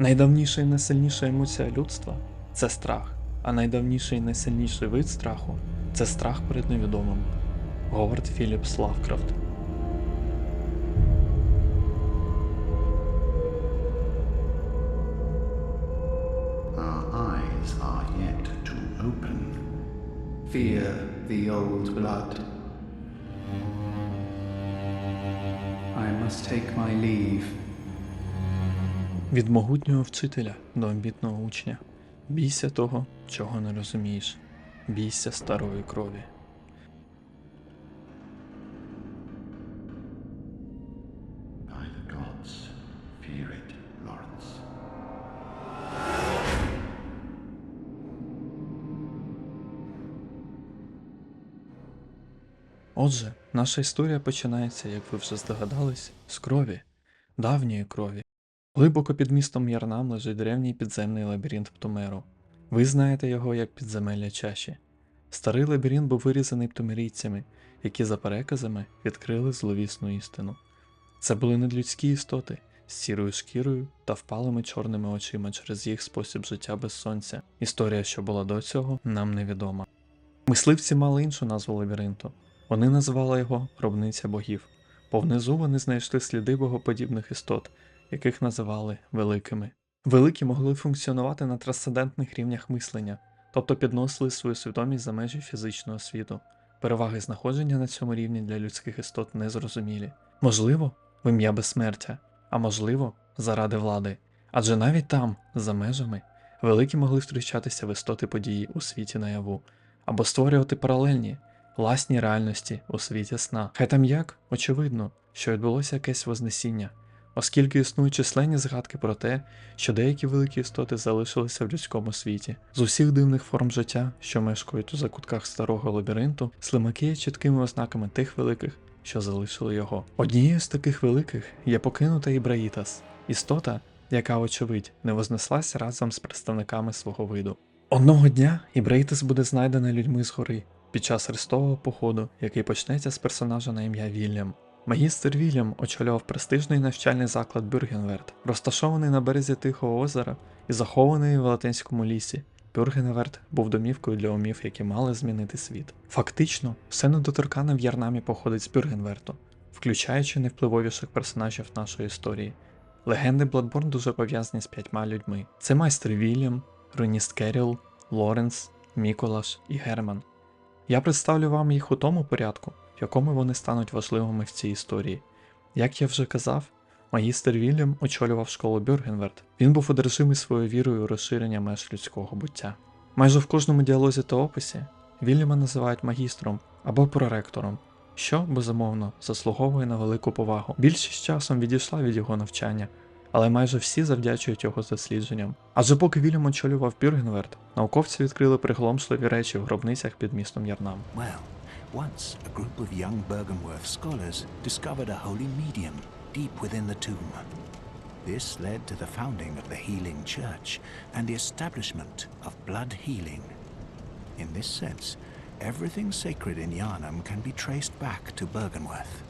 Найдавніша і найсильніша емоція людства це страх, а найдавніший і найсильніший вид страху це страх перед невідомим. Говард Філіпс Лавкрафт. Fear the old blood. I must take my leave. Від могутнього вчителя до амбітного учня. Бійся того, чого не розумієш. Бійся старої крові. Отже, наша історія починається, як ви вже здогадались, з крові, давньої крові. Глибоко під містом Ярнам лежить древній підземний лабіринт Птумеру. Ви знаєте його як підземелля чаші. Старий лабіринт був вирізаний птумерійцями, які за переказами відкрили зловісну істину. Це були надлюдські істоти з сірою шкірою та впалими чорними очима через їх спосіб життя без сонця. Історія, що була до цього, нам невідома. Мисливці мали іншу назву лабіринту. Вони називали його гробниця богів, бо внизу вони знайшли сліди богоподібних істот, яких називали великими. Великі могли функціонувати на трансцендентних рівнях мислення, тобто підносили свою свідомість за межі фізичного світу. Переваги знаходження на цьому рівні для людських істот незрозумілі. Можливо, в ім'я безсмертя, а можливо, заради влади. Адже навіть там, за межами, великі могли зустрічатися в істоти події у світі наяву, або створювати паралельні, власні реальності у світі сна. Хай там як, очевидно, що відбулося якесь вознесіння, оскільки існують численні згадки про те, що деякі великі істоти залишилися в людському світі. З усіх дивних форм життя, що мешкають у закутках старого лабіринту, слимаки є чіткими ознаками тих великих, що залишили його. Однією з таких великих є покинута Ібраїтас, істота, яка, очевидь, не вознеслася разом з представниками свого виду. Одного дня Ібраїтас буде знайдена людьми згори під час хрестового походу, який почнеться з персонажа на ім'я Вільям. Магістр Вільям очолював престижний навчальний заклад Бюргенверт, розташований на березі Тихого озера і захований в Латинському лісі. Бюргенверт був домівкою для умів, які мали змінити світ. Фактично, все недоторкане в Ярнамі походить з Бюргенверту, включаючи найвпливовіших персонажів нашої історії. Легенди Бладборн дуже пов'язані з п'ятьма людьми: це майстер Вільям, Руніст Керіл, Лоренс, Міколаш і Герман. Я представлю вам їх у тому порядку, якому вони стануть важливими в цій історії. Як я вже казав, магістр Вільям очолював школу Бюргенверт. Він був одержимий своєю вірою у розширення меж людського буття. Майже в кожному діалозі та описі Вільяма називають магістром або проректором, що, безумовно, заслуговує на велику повагу. Більшість часом відійшла від його навчання, але майже всі завдячують його дослідженням. Адже поки Вільям очолював Бюргенверт, науковці відкрили приголомшливі речі в гробницях під містом Ярнам. Well, once a group of young Bergenworth scholars discovered a holy medium deep within the tomb. This led to the founding of the Healing Church and the establishment of blood healing. In this sense, everything sacred in Yarnam can be traced back to Bergenworth.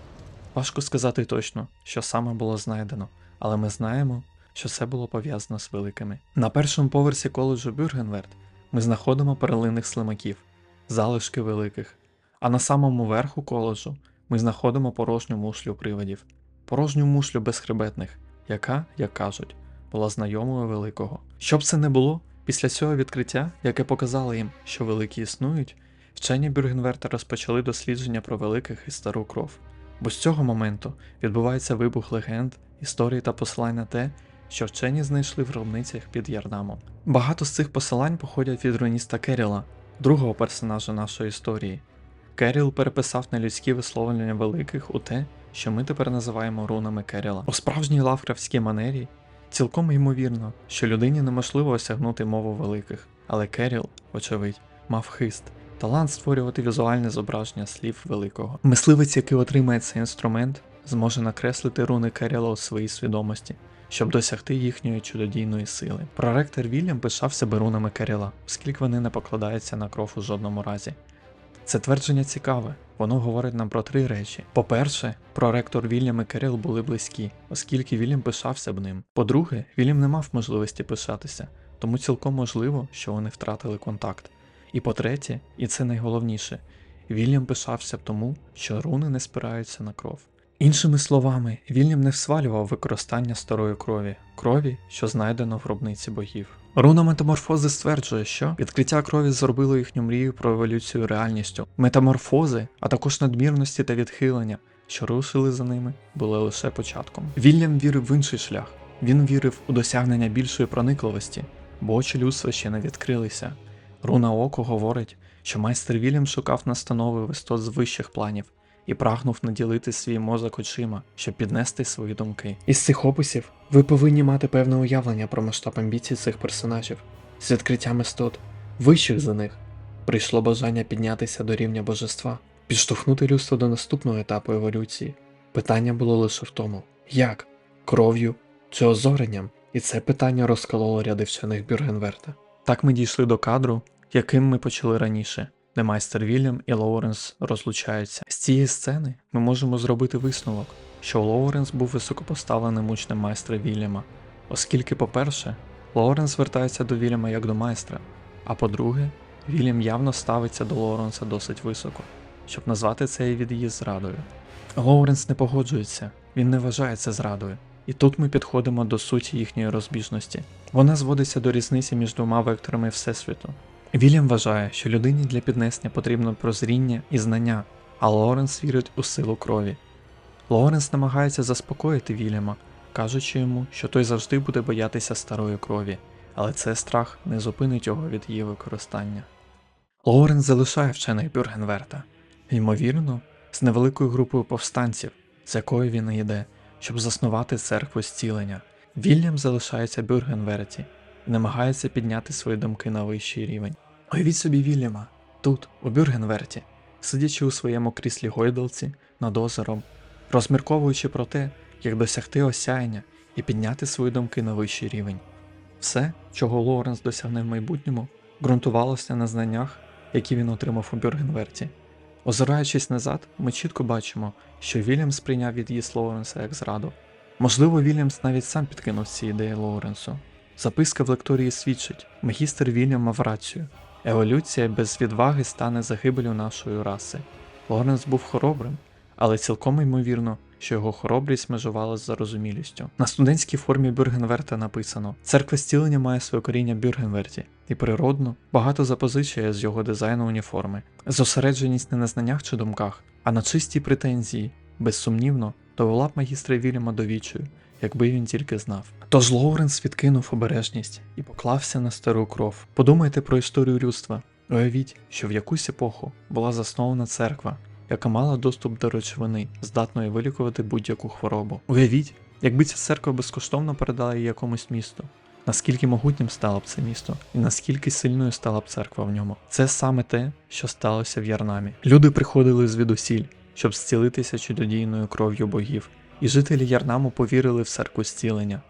Важко сказати точно, що саме було знайдено, але ми знаємо, що це було пов'язано з великими. На першому поверсі коледжу Бюргенверт ми знаходимо перлинних слимаків, залишки великих, а на самому верху коледжу ми знаходимо порожню мушлю привидів, порожню мушлю безхребетних, яка, як кажуть, була знайомою великого. Щоб це не було, після цього відкриття, яке показало їм, що великі існують, вчені Бюргенверта розпочали дослідження про великих і стару кров. Бо з цього моменту відбувається вибух легенд, історій та посилань на те, що вчені знайшли в гробницях під Ярнамом. Багато з цих посилань походять від руніста Керіла, другого персонажа нашої історії. Керіл переписав нелюдські висловлення великих у те, що ми тепер називаємо рунами Керіла. У справжній лавкрафтській манері цілком ймовірно, що людині неможливо осягнути мову великих, але Керіл, очевидь, мав хист, талант створювати візуальне зображення слів великого. Мисливець, який отримає цей інструмент, зможе накреслити руни Керіла у своїй свідомості, щоб досягти їхньої чудодійної сили. Проректор Вільям пишав себе рунами Керіла, оскільки вони не покладаються на кров у жодному разі. Це твердження цікаве. Воно говорить нам про три речі. По-перше, проректор Вільям і Керіл були близькі, оскільки Вільям пишався б ним. По-друге, Вільям не мав можливості пишатися, тому цілком можливо, що вони втратили контакт. І по-третє, і це найголовніше, Вільям пишався б тому, що руни не спираються на кров. Іншими словами, Вільям не всвалював використання старої крові, крові, що знайдено в гробниці богів. Руна метаморфози стверджує, що відкриття крові зробило їхню мрію про еволюцію реальністю. Метаморфози, а також надмірності та відхилення, що рушили за ними, були лише початком. Вільям вірив в інший шлях. Він вірив у досягнення більшої проникливості, бо очі людства ще не відкрилися. Руна Око говорить, що майстер Вільям шукав настанови в істот з вищих планів і прагнув наділити свій мозок очима, щоб піднести свої думки. Із цих описів ви повинні мати певне уявлення про масштаб амбіцій цих персонажів. З відкриттям істот, вищих за них, прийшло бажання піднятися до рівня божества, підштовхнути людство до наступного етапу еволюції. Питання було лише в тому, як кров'ю чи озоренням, і це питання розкололо ряди вчених Бюргенверта. Так ми дійшли до кадру, яким ми почали раніше, де майстер Вільям і Лоуренс розлучаються. З цієї сцени ми можемо зробити висновок, що Лоуренс був високопоставленим учнем майстра Вільяма, оскільки, по-перше, Лоуренс звертається до Вільяма як до майстра, а по-друге, Вільям явно ставиться до Лоуренса досить високо, щоб назвати цей від'їзд зрадою. Лоуренс не погоджується, він не вважає це зрадою. І тут ми підходимо до суті їхньої розбіжності. Вона зводиться до різниці між двома векторами Всесвіту. Вільям вважає, що людині для піднесення потрібно прозріння і знання, а Лоренс вірить у силу крові. Лоренс намагається заспокоїти Вільяма, кажучи йому, що той завжди буде боятися старої крові, але цей страх не зупинить його від її використання. Лоуренс залишає вчених Бюргенверта, ймовірно, з невеликою групою повстанців, з якою він йде, щоб заснувати церкву зцілення. Вільям залишається Бюргенверті намагається підняти свої думки на вищий рівень. Уявіть собі Вільяма, тут, у Бюргенверті, сидячи у своєму кріслі гойдалці над озером, розмірковуючи про те, як досягти осяяння і підняти свої думки на вищий рівень. Все, чого Лоуренс досягне в майбутньому, ґрунтувалося на знаннях, які він отримав у Бюргенверті. Озираючись назад, ми чітко бачимо, що Вільямс сприйняв від'їзд Лоуренса як зраду. Можливо, Вільямс навіть сам підкинув ці ідеї Лоуренсу. Записка в лекторії свідчить, магістр Вільям мав рацію. Еволюція без відваги стане загибелю нашої раси. Лоренс був хоробрим, але цілком ймовірно, що його хоробрість межувала з зарозумілістю. На студентській формі Бюргенверта написано: Церква зцілення має своє коріння Бюргенверті, і природно багато запозичує з його дизайну уніформи. Зосередженість не на знаннях чи думках, а на чистій претензії, безсумнівно, довела б магістра Вільяма до вічою, якби він тільки знав. Тож Лоуренс відкинув обережність і поклався на стару кров. Подумайте про історію людства. Уявіть, що в якусь епоху була заснована церква, яка мала доступ до речовини, здатної вилікувати будь-яку хворобу. Уявіть, якби ця церква безкоштовно передала її якомусь місту. Наскільки могутнім стало б це місто, і наскільки сильною стала б церква в ньому. Це саме те, що сталося в Ярнамі. Люди приходили звідусіль, щоб зцілитися чудодійною кров'ю богів, і жителі Ярнаму повірили в церкву зцілення.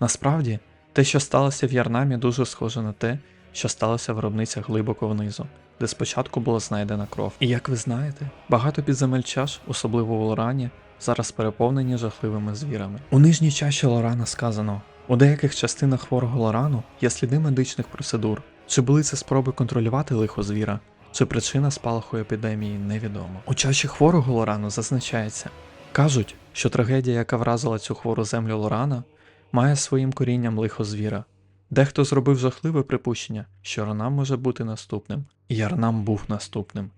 Насправді, те, що сталося в Ярнамі, дуже схоже на те, що сталося в гробницях глибоко внизу, де спочатку була знайдена кров. І як ви знаєте, багато підземель чаш, особливо в Лорані, зараз переповнені жахливими звірами. У нижній чаші Лорана сказано: у деяких частинах хворого Лорану є сліди медичних процедур. Чи були це спроби контролювати лихо звіра? Чи причина спалаху епідемії невідомо. У чаші хворого Лорану зазначається: кажуть, що трагедія, яка вразила цю хвору землю Лорана, має своїм корінням лихо звіра. Дехто зробив жахливе припущення, що Ранам може бути наступним, і Ярнам був наступним.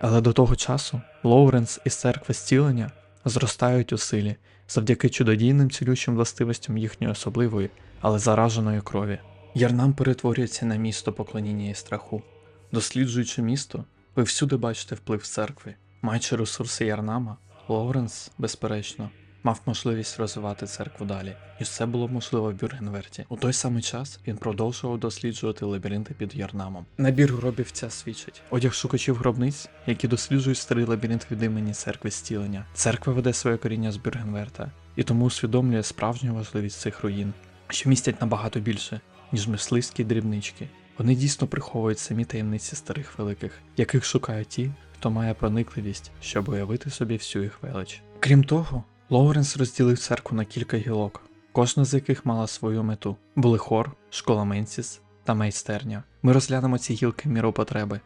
Але до того часу Лоуренс із церкви зцілення зростають у силі завдяки чудодійним цілющим властивостям їхньої особливої, але зараженої крові. Ярнам перетворюється на місто поклоніння і страху. Досліджуючи місто, ви всюди бачите вплив церкви. Маючи ресурси Ярнама, Лоуренс, безперечно, мав можливість розвивати церкву далі, і все було можливо в Бюргенверті. У той самий час він продовжував досліджувати лабіринти під Ярнамом. Набір гробів ця свідчить. Одяг шукачів гробниць, які досліджують старий лабіринт від імені церкви зцілення. Церква веде своє коріння з Бюргенверта, і тому усвідомлює справжню важливість цих руїн, що містять набагато більше, ніж мисливські дрібнички. Вони дійсно приховують самі таємниці старих великих, яких шукають ті, хто має проникливість, щоб уявити собі всю їх велич. Крім того, Лоуренс розділив церкву на кілька гілок, кожна з яких мала свою мету. Були хор, школа Менсіс та майстерня. Ми розглянемо ці гілки міру потреби.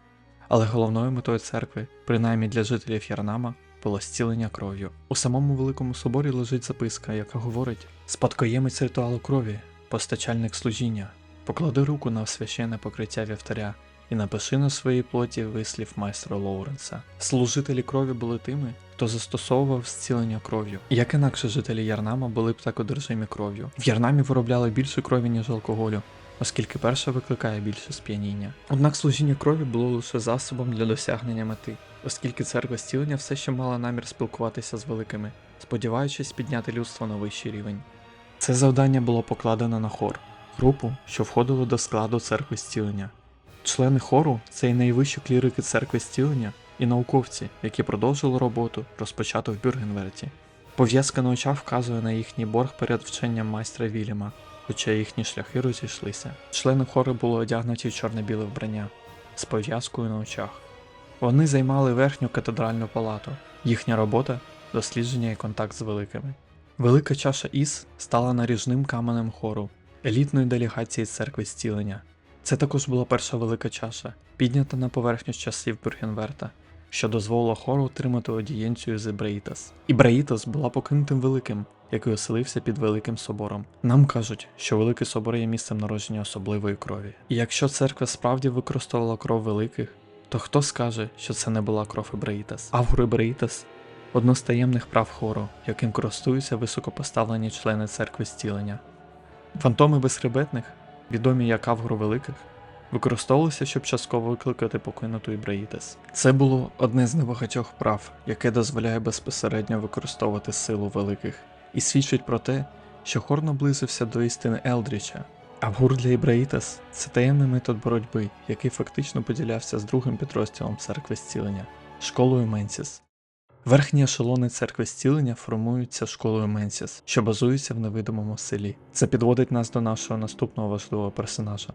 Але головною метою церкви, принаймні для жителів Ярнама, було зцілення кров'ю. У самому великому соборі лежить записка, яка говорить: спадкоємець ритуалу крові, постачальник служіння, поклади руку на священне покриття вівтаря і напиши на своїй плоті вислів майстра Лоуренса. Служителі крові були тими, хто застосовував зцілення кров'ю. Як інакше жителі Ярнама були б так одержимі кров'ю. В Ярнамі виробляли більше крові, ніж алкоголю, оскільки перша викликає більше сп'яніння. Однак служіння крові було лише засобом для досягнення мети, оскільки церква зцілення все ще мала намір спілкуватися з великими, сподіваючись підняти людство на вищий рівень. Це завдання було покладено на хор, групу, що входила до складу церкви зцілення. Члени хору це і найвищі клірики церкви зцілення і науковці, які продовжили роботу, розпочату в Бюргенверті. Пов'язка на очах вказує на їхній борг перед вченням майстра Вільяма, хоча їхні шляхи розійшлися. Члени хору були одягнуті в чорне-біле вбрання з пов'язкою на очах. Вони займали верхню катедральну палату. Їхня робота дослідження і контакт з великими. Велика чаша Іс стала наріжним каменем хору, елітної делегації церкви зцілення. Це також була перша велика чаша, піднята на поверхню з часів Бюргенверта, що дозволило хору отримати аудієнцію з Ібраїтас. Ібраїтас була покинутим великим, який оселився під Великим собором. Нам кажуть, що Великий собор є місцем народження особливої крові. І якщо церква справді використовувала кров великих, то хто скаже, що це не була кров Ібраїтас? Авгур Ібраїтас одно з таємних прав хору, яким користуються високопоставлені члени церкви зцілення. Фантоми безхребетних, відомі як Авгуру Великих, використовувалися, щоб частково викликати покинуту Ібраїтес. Це було одне з небагатьох прав, яке дозволяє безпосередньо використовувати силу великих, і свідчить про те, що хор наблизився до істини Елдріча. Авгур для Ібраїтес це таємний метод боротьби, який фактично поділявся з другим підрозділом церкви зцілення школою Менсіс. Верхні ешелони церкви зцілення формуються школою Менсіс, що базується в невидимому селі. Це підводить нас до нашого наступного важливого персонажа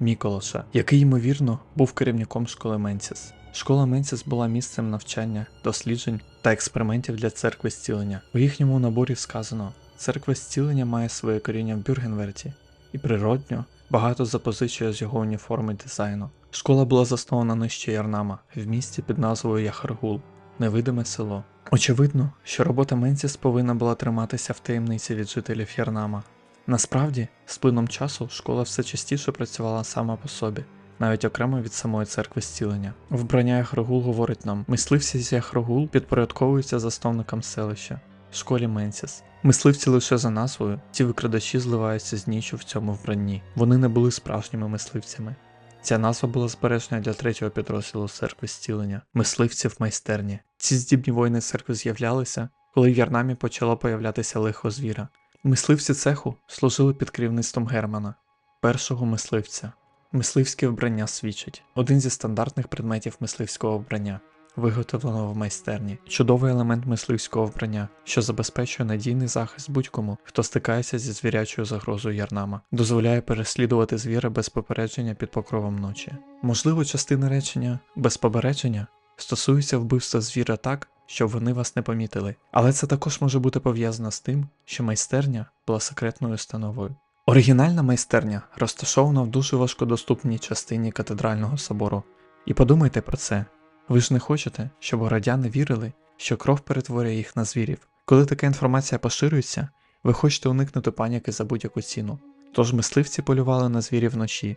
Міколоша, який, ймовірно, був керівником школи Менсіс. Школа Менсіс була місцем навчання, досліджень та експериментів для церкви зцілення. У їхньому наборі сказано: церква зцілення має своє коріння в Бюргенверті, і природньо багато запозичує з його уніформи дизайну. Школа була заснована нижче Ярнама в місті під назвою Яхаргул, невидиме село. Очевидно, що робота Менсіс повинна була триматися в таємниці від жителів Ярнама. Насправді, з плином часу школа все частіше працювала сама по собі, навіть окремо від самої церкви зцілення. Вбрання Яхрогул говорить нам: мисливці з Яхрогул підпорядковуються засновникам селища, школі Менсіс. Мисливці лише за назвою, ці викрадачі зливаються з нічу в цьому вбранні. Вони не були справжніми мисливцями. Ця назва була збережена для третього підрозділу церкви зцілення мисливців майстерні. Ці здібні воїни церкви з'являлися, коли в Ярнамі почало появлятися лихо звіра. Мисливці цеху служили під керівництвом Германа, першого мисливця. Мисливське вбрання свідчить один зі стандартних предметів мисливського вбрання, виготовленого в майстерні, чудовий елемент мисливського вбрання, що забезпечує надійний захист будь-кому, хто стикається зі звірячою загрозою ярнама, дозволяє переслідувати звіра без попередження під покровом ночі. Можливо, частина речення без попередження стосується вбивства звіра так, щоб вони вас не помітили, але це також може бути пов'язано з тим, що майстерня була секретною установою. Оригінальна майстерня розташована в дуже важкодоступній частині катедрального собору. І подумайте про це. Ви ж не хочете, щоб городяни вірили, що кров перетворює їх на звірів. Коли така інформація поширюється, ви хочете уникнути паніки за будь-яку ціну. Тож мисливці полювали на звірів вночі,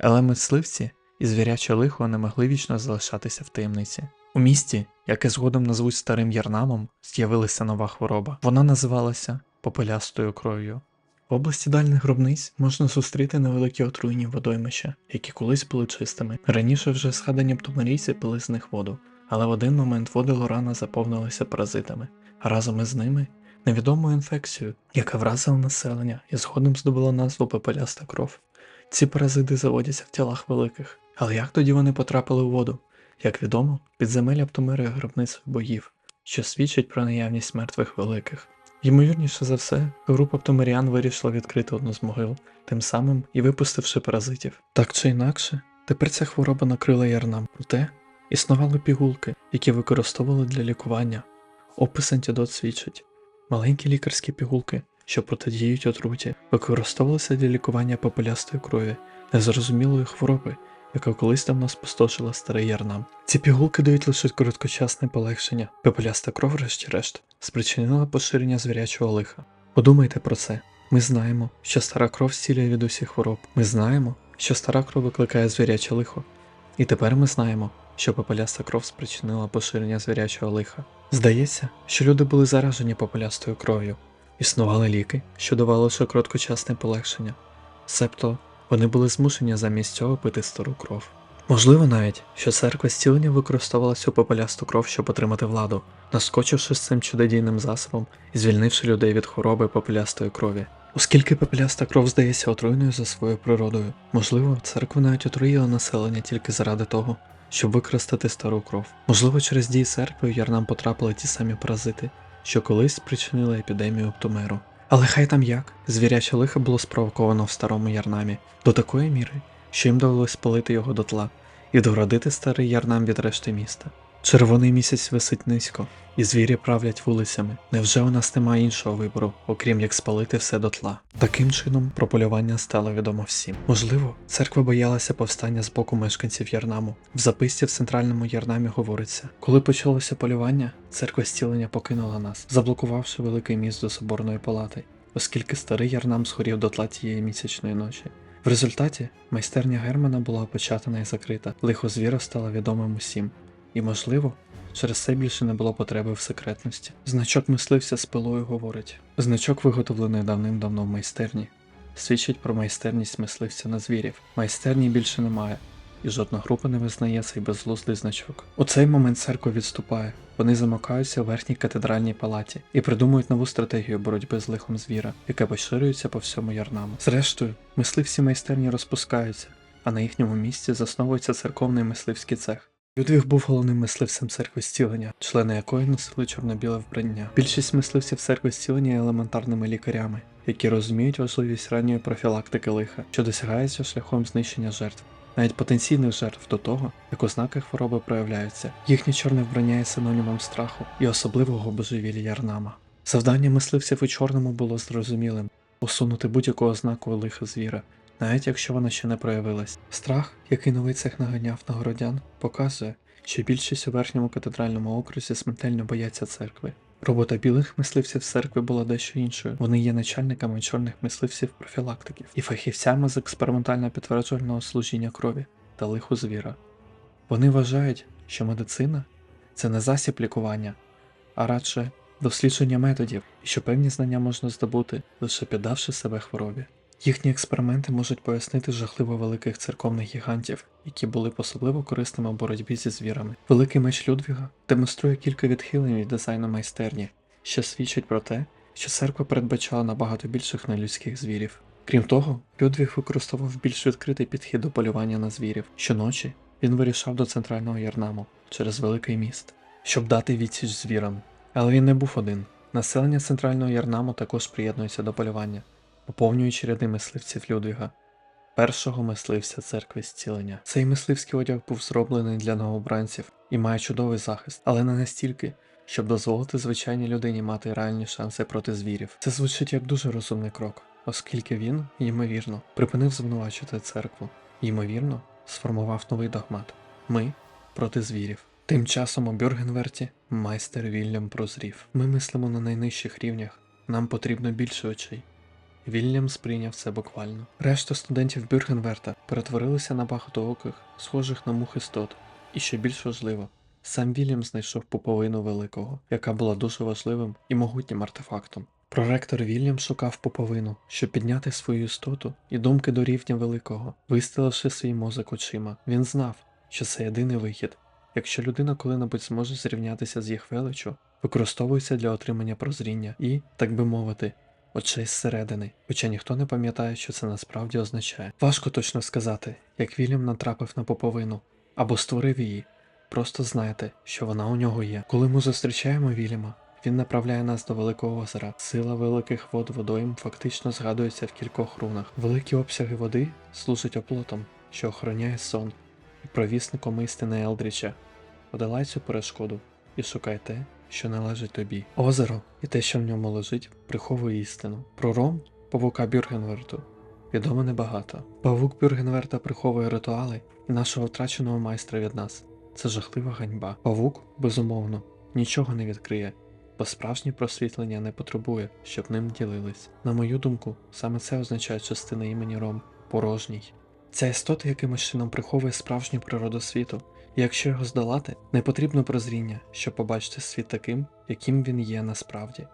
але мисливці і звіряче лихо не могли вічно залишатися в таємниці. У місті, яке згодом назвуть старим Ярнамом, з'явилася нова хвороба. Вона називалася попелястою кров'ю. В області дальних гробниць можна зустріти невеликі отруйні водоймища, які колись були чистими. Раніше вже згадані птомарійці пили з них воду, але в один момент води Лорана заповнилися паразитами, а разом із ними невідомою інфекцією, яка вразила населення і згодом здобула назву попеляста кров. Ці паразити заводяться в тілах великих, але як тоді вони потрапили у воду? Як відомо, підземелля Птомери є гробницею богів, що свідчить про наявність мертвих великих. Ймовірніше за все, група птомеріан вирішила відкрити одну з могил, тим самим і випустивши паразитів. Так чи інакше, тепер ця хвороба накрила ярнам, проте Існували пігулки, які використовували для лікування. Опис антидот свідчить. Маленькі лікарські пігулки, що протидіють отруті, використовувалися для лікування попелястої крові, незрозумілої хвороби, яка колись давно спустошила старий ярнам. Ці пігулки дають лише короткочасне полегшення. Попеляста кров, врешті-решт, спричинила поширення звірячого лиха. Подумайте про це. Ми знаємо, що стара кров зцілює від усіх хвороб. Ми знаємо, що стара кров викликає звіряче лихо. І тепер ми знаємо, що попеляста кров спричинила поширення звірячого лиха. Здається, що люди були заражені попелястою кров'ю. Існували ліки, що давали лише короткочасне полегшення. Себто вони були змушені замість цього пити стару кров. Можливо навіть, що церква зцілення використовувала цю попелясту кров, щоб отримати владу, наскочивши з цим чудодійним засобом і звільнивши людей від хвороби попелястої крові. Оскільки попеляста кров здається отруйною за своєю природою, можливо, церква навіть отруїла населення тільки заради того, щоб використати стару кров. Можливо, через дії церкви в ярнам потрапили ті самі паразити, що колись спричинили епідемію Птумеру. Але хай там як, звіряче лихо було спровоковано в старому ярнамі до такої міри, що їм довелось спалити його дотла і доградити старий ярнам від решти міста. Червоний місяць висить низько, і звірі правлять вулицями. Невже у нас немає іншого вибору, окрім як спалити все дотла? Таким чином, про полювання стало відомо всім. Можливо, церква боялася повстання з боку мешканців Ярнаму. В записці в центральному Ярнамі говориться: коли почалося полювання, церква зцілення покинула нас, заблокувавши великий міст до соборної палати, оскільки старий Ярнам згорів дотла тієї місячної ночі. В результаті майстерня Германа була опечатана і закрита, лихо звіра стало відомим усім. І, можливо, через це більше не було потреби в секретності. Значок мисливця з пилою говорить. Значок, виготовлений давним-давно в майстерні, свідчить про майстерність мисливця на звірів. Майстерні більше немає, і жодна група не визнає цей безглуздий значок. У цей момент церква відступає. Вони замикаються у верхній катедральній палаті і придумують нову стратегію боротьби з лихом звіра, яке поширюється по всьому ярнаму. Зрештою, мисливці майстерні розпускаються, а на їхньому місці засновується церковний мисливський цех. Людвіг був головним мисливцем церкви зцілення, члени якої носили чорно-біле вбрання. Більшість мисливців церкви зцілення є елементарними лікарями, які розуміють важливість ранньої профілактики лиха, що досягається шляхом знищення жертв, навіть потенційних жертв до того, як ознаки хвороби проявляються. Їхнє чорне вбрання є синонімом страху і особливого божевілля ярнама. Завдання мисливців у чорному було зрозумілим усунути будь-яку ознаку лиха звіра, навіть якщо вона ще не проявилась. Страх, який новий цех наганяв на городян, показує, що більшість у верхньому катедральному окрузі смертельно бояться церкви. Робота білих мисливців церкви була дещо іншою. Вони є начальниками чорних мисливців профілактиків і фахівцями з експериментально підтверджувального служіння крові та лиху звіра. Вони вважають, що медицина це не засіб лікування, а радше дослідження методів, і що певні знання можна здобути, лише піддавши себе хворобі. Їхні експерименти можуть пояснити жахливо великих церковних гігантів, які були особливо корисними в боротьбі зі звірами. Великий меч Людвіга демонструє кілька відхилень від дизайну майстерні, що свідчить про те, що церква передбачала набагато більших нелюдських звірів. Крім того, Людвіг використовував більш відкритий підхід до полювання на звірів. Щоночі він вирішав до центрального ярнаму через великий міст, щоб дати відсіч звірам. Але він не був один. Населення центрального ярнаму також приєднується до полювання поповнюючи ряди мисливців Людвіга, першого мисливця церкви зцілення. Цей мисливський одяг був зроблений для новобранців і має чудовий захист, але не настільки, щоб дозволити звичайній людині мати реальні шанси проти звірів. Це звучить як дуже розумний крок, оскільки він, ймовірно, припинив звинувачувати церкву, ймовірно, сформував новий догмат ми проти звірів. Тим часом у Бюргенверті майстер Вільям прозрів. Ми мислимо на найнижчих рівнях. Нам потрібно більше очей. Вільям сприйняв це буквально. Решта студентів Бюргенверта перетворилися на багатооких, схожих на мух істот. І що більш важливо, сам Вільям знайшов пуповину великого, яка була дуже важливим і могутнім артефактом. Проректор Вільям шукав пуповину, щоб підняти свою істоту і думки до рівня великого, вистеливши свій мозок очима. Він знав, що це єдиний вихід. Якщо людина коли-небудь зможе зрівнятися з їх величу, використовується для отримання прозріння і, так би мовити, очей зсередини, хоча ніхто не пам'ятає, що це насправді означає. Важко точно сказати, як Вільям натрапив на поповину або створив її. Просто знайте, що вона у нього є. Коли ми зустрічаємо Вільяма, він направляє нас до великого озера. Сила великих вод водойм фактично згадується в кількох рунах. Великі обсяги води служать оплотом, що охороняє сон, і провісником істини Елдріча, подолай цю перешкоду і шукай те, що належить тобі. Озеро і те, що в ньому лежить, приховує істину. Про ром павука Бюргенверту відомо небагато. Павук Бюргенверта приховує ритуали і нашого втраченого майстра від нас. Це жахлива ганьба. Павук, безумовно, нічого не відкриє, бо справжнє просвітлення не потребує, щоб ним ділились. На мою думку, саме це означає частина імені Ром порожній. Ця істота якимось чином приховує справжню природу світу, якщо його здолати, не потрібно прозріння, щоб побачити світ таким, яким він є насправді.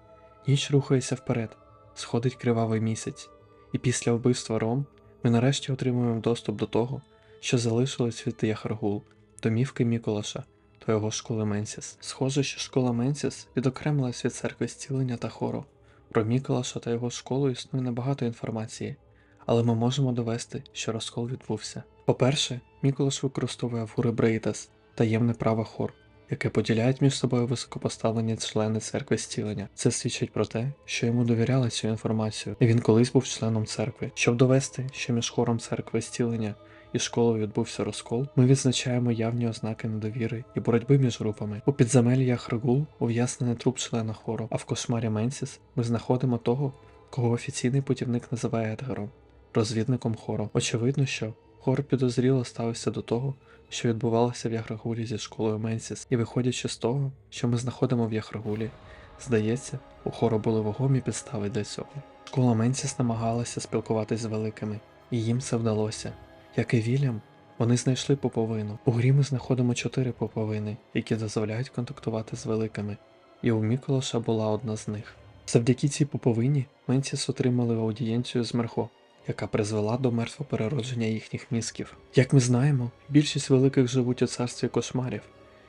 Ніч рухається вперед, сходить кривавий місяць, і після вбивства Ром ми нарешті отримуємо доступ до того, що залишилось від Яхаргул, домівки Міколаша та його школи Менсіс. Схоже, що школа Менсіс відокремилась від церкви зцілення та хору. Про Міколаша та його школу існує небагато інформації, але ми можемо довести, що розкол відбувся. По-перше, Міколаш використовує в Брейдас таємне право хор, яке поділяють між собою високопоставлені члени церкви зцілення. Це свідчить про те, що йому довіряли цю інформацію, і він колись був членом церкви. Щоб довести, що між хором церкви зцілення і школою відбувся розкол, ми відзначаємо явні ознаки недовіри і боротьби між групами. У підземеллях Регул ув'язнений труп члена хору, а в кошмарі Менсіс ми знаходимо того, кого офіційний путівник називає Едгаром, розвідником хору. Очевидно, що хор підозріло ставився до того, що відбувалося в Яхрагулі зі школою Менсіс, і виходячи з того, що ми знаходимо в Яхрагулі, здається, у хору були вагомі підстави для цього. Школа Менсіс намагалася спілкуватись з великими, і їм це вдалося. Як і Вільям, вони знайшли поповину. У грі ми знаходимо чотири поповини, які дозволяють контактувати з великими, і у Міколаша була одна з них. Завдяки цій поповині Менсіс отримали аудієнцію з Мерхо, яка призвела до мертвопереродження їхніх мізків. Як ми знаємо, більшість великих живуть у царстві кошмарів,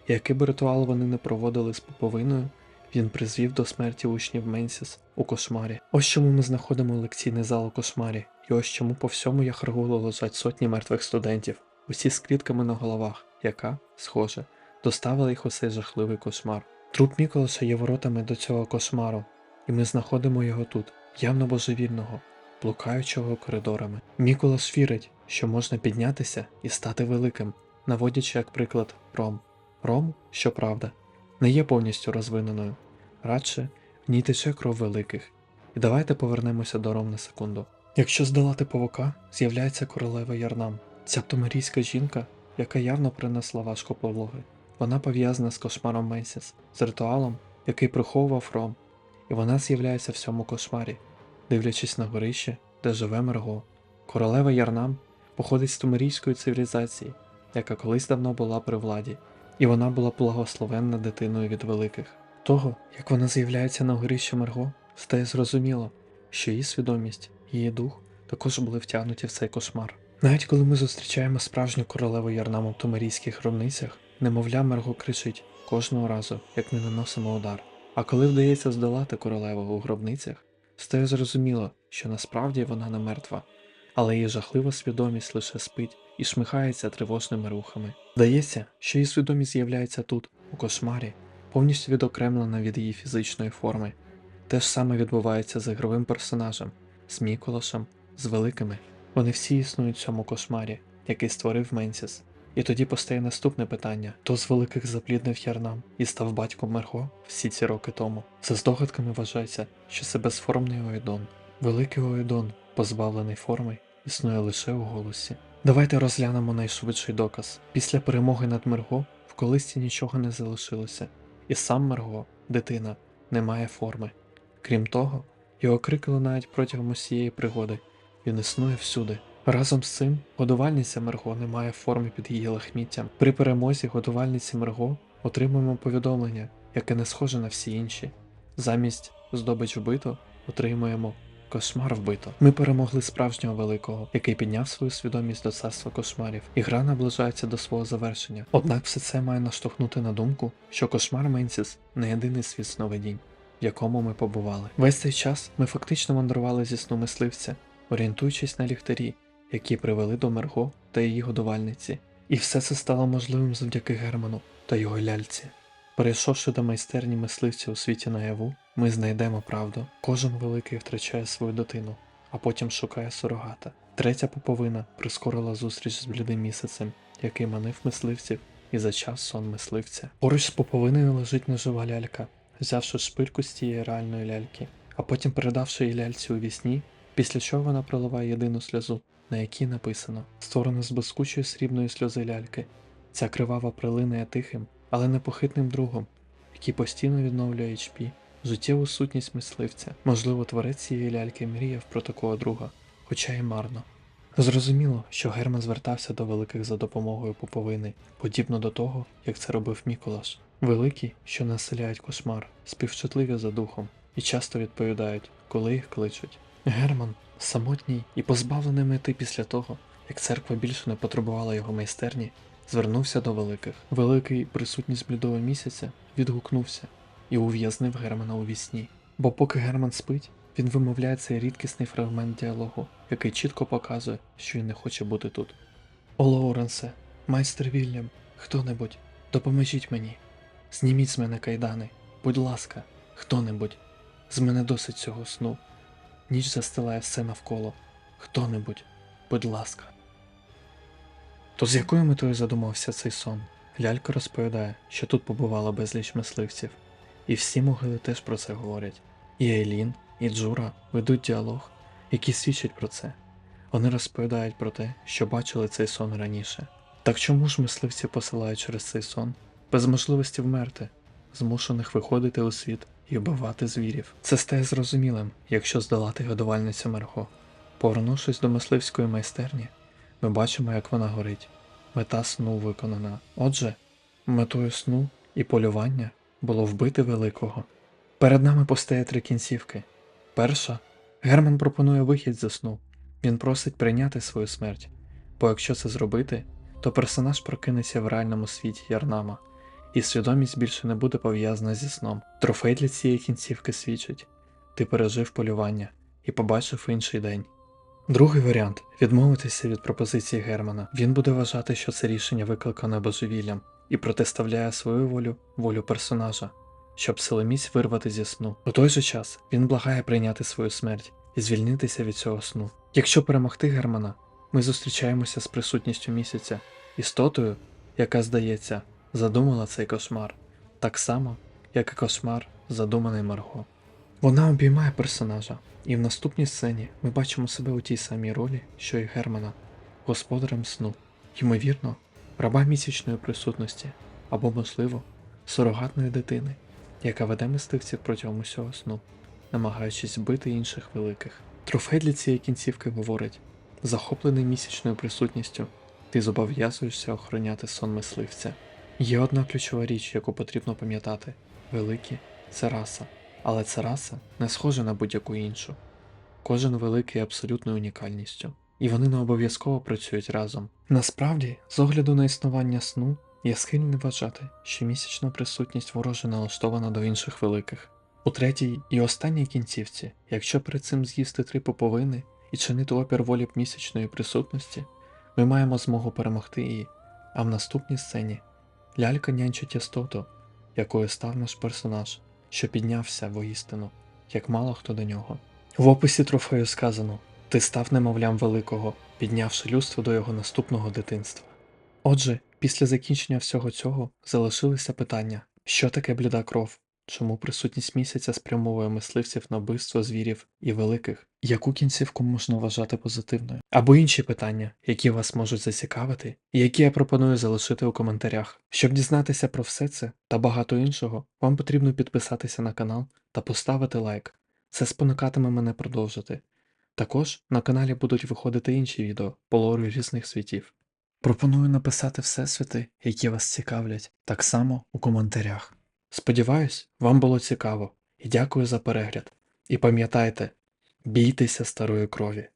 і який би ритуал вони не проводили з поповиною, він призвів до смерті учнів Менсіс у кошмарі. Ось чому ми знаходимо лекційний зал у кошмарі, і ось чому по всьому Яхаргулу лежать сотні мертвих студентів, усі з клітками на головах, яка, схоже, доставила їх у цей жахливий кошмар. Труп Міколаша є воротами до цього кошмару, і ми знаходимо його тут, явно божевільного, блукаючого коридорами. Міколаш вірить, що можна піднятися і стати великим, наводячи як приклад Ром. Ром, щоправда, не є повністю розвиненою, радше в ній тече кров великих. І давайте повернемося до Ром на секунду. Якщо здолати павука, з'являється королева Ярнам, ця томерійська жінка, яка явно принесла важко пологи. Вона пов'язана з кошмаром Менсіс, з ритуалом, який приховував Ром, і вона з'являється в цьому кошмарі, дивлячись на горище, де живе Мерго. Королева Ярнам походить з тумерійської цивілізації, яка колись давно була при владі, і вона була благословенна дитиною від великих. Того, як вона з'являється на горищі Мерго, стає зрозуміло, що її свідомість, її дух також були втягнуті в цей кошмар. Навіть коли ми зустрічаємо справжню королеву Ярнам у тумерійських гробницях, немовля Мерго кричить кожного разу, як ми наносимо удар. А коли вдається здолати королеву у гробницях, стає зрозуміло, що насправді вона не мертва, але її жахлива свідомість лише спить і шмихається тривожними рухами. Здається, що її свідомість з'являється тут, у кошмарі, повністю відокремлена від її фізичної форми. Те ж саме відбувається з ігровим персонажем, з Міколашем, з великими. Вони всі існують в цьому кошмарі, який створив Менсіс. І тоді постає наступне питання: хто з великих запліднив Ярнам і став батьком Мерго всі ці роки тому. За здогадками вважається, що це безформний Оедон. Великий Оедон, позбавлений форми, існує лише у голосі. Давайте розглянемо найшвидший доказ. Після перемоги над Мерго в колисці нічого не залишилося, і сам Мерго, дитина, не має форми. Крім того, його крики лунають протягом усієї пригоди. Він існує всюди. Разом з цим годувальниця Мерго не має форми під її лахміттям. При перемозі годувальниці Мерго отримуємо повідомлення, яке не схоже на всі інші. Замість здобич вбито отримуємо кошмар вбито. Ми перемогли справжнього великого, який підняв свою свідомість до царства кошмарів, і гра наближається до свого завершення. Однак все це має наштовхнути на думку, що кошмар Менсіс не єдиний світ сновидінь, в якому ми побували. Весь цей час ми фактично мандрували зі сну мисливця, орієнтуючись на ліхтарі, які привели до Мерго та її годувальниці. І все це стало можливим завдяки Герману та його ляльці. Перейшовши до майстерні мисливця у світі наяву, ми знайдемо правду. Кожен великий втрачає свою дитину, а потім шукає сурогата. Третя поповина прискорила зустріч з блідим місяцем, який манив мисливців і зачав сон мисливця. Поруч з поповиною лежить нежива лялька, взявши шпильку з тієї реальної ляльки, а потім передавши її ляльці у вісні, після чого вона проливає єдину сльозу, на якій написано створено з блискучої срібної сльози ляльки. Ця кривава прилинає тихим, але непохитним другом, який постійно відновлює HP, життєву сутність мисливця. Можливо, творець цієї ляльки мріяв про такого друга, хоча й марно. Зрозуміло, що Герман звертався до великих за допомогою пуповини, подібно до того, як це робив Міколаш. Великі, що населяють кошмар, співчутливі за духом і часто відповідають, коли їх кличуть. Герман, самотній і позбавлений мети після того, як церква більше не потребувала його майстерні, звернувся до великих. Великий присутність блідого місяця відгукнувся і ув'язнив Германа у вісні. Бо поки Герман спить, він вимовляє цей рідкісний фрагмент діалогу, який чітко показує, що він не хоче бути тут. О Лоуренсе, майстер Вільям, хто-небудь, допоможіть мені. Зніміть з мене кайдани, будь ласка, хто-небудь, з мене досить цього сну. Ніч застилає все навколо. Хто-небудь, будь ласка. То з якою метою задумався цей сон? Лялька розповідає, що тут побувало безліч мисливців, і всі могили теж про це говорять. І Ейлін, і Джура ведуть діалог, який свідчить про це. Вони розповідають про те, що бачили цей сон раніше. Так чому ж мисливці посилають через цей сон? Без можливості вмерти, змушених виходити у світ і вбивати звірів. Це стає зрозумілим, якщо здолати годувальницю Марго. Повернувшись до мисливської майстерні, ми бачимо, як вона горить. Мета сну виконана. Отже, метою сну і полювання було вбити великого. Перед нами постає три кінцівки. Перша Герман пропонує вихід зі сну. Він просить прийняти свою смерть, бо якщо це зробити, то персонаж прокинеться в реальному світі Ярнама, і свідомість більше не буде пов'язана зі сном. Трофей для цієї кінцівки свідчить: ти пережив полювання і побачив інший день. Другий варіант відмовитися від пропозиції Германа. Він буде вважати, що це рішення викликане божевіллям, і протиставляє свою волю волю персонажа, щоб силоміць вирвати зі сну. У той же час він благає прийняти свою смерть і звільнитися від цього сну. Якщо перемогти Германа, ми зустрічаємося з присутністю місяця, істотою, яка, здається, задумала цей кошмар, так само, як і кошмар, задуманий Марго. Вона обіймає персонажа, і в наступній сцені ми бачимо себе у тій самій ролі, що і Германа, господарем сну, ймовірно, раба місячної присутності, або, можливо, сурогатної дитини, яка веде мисливців протягом усього сну, намагаючись вбити інших великих. Трофей для цієї кінцівки говорить: захоплений місячною присутністю, ти зобов'язуєшся охороняти сон мисливця. Є одна ключова річ, яку потрібно пам'ятати: великі це раса, але ця раса не схожа на будь-яку іншу. Кожен великий є абсолютною унікальністю, і вони не обов'язково працюють разом. Насправді, з огляду на існування сну, я схильний вважати, що місячна присутність вороже налаштована до інших великих. У третій і останній кінцівці, якщо перед цим з'їсти три поповини і чинити опір волі місячної присутності, ми маємо змогу перемогти її. А в наступній сцені лялька нянчить істоту, якою став наш персонаж, що піднявся воістину, як мало хто до нього. В описі трофею сказано: ти став немовлям великого, піднявши людство до його наступного дитинства. Отже, після закінчення всього цього залишилися питання: що таке бліда кров? Чому присутність місяця спрямовує мисливців на вбивство звірів і великих? Яку кінцівку можна вважати позитивною? Або інші питання, які вас можуть зацікавити, і які я пропоную залишити у коментарях. Щоб дізнатися про все це та багато іншого, вам потрібно підписатися на канал та поставити лайк. Це спонукатиме мене продовжити. Також на каналі будуть виходити інші відео по лору різних світів. Пропоную написати всесвіти, які вас цікавлять, так само у коментарях. Сподіваюсь, вам було цікаво і дякую за перегляд. І пам'ятайте, бійтеся старої крові.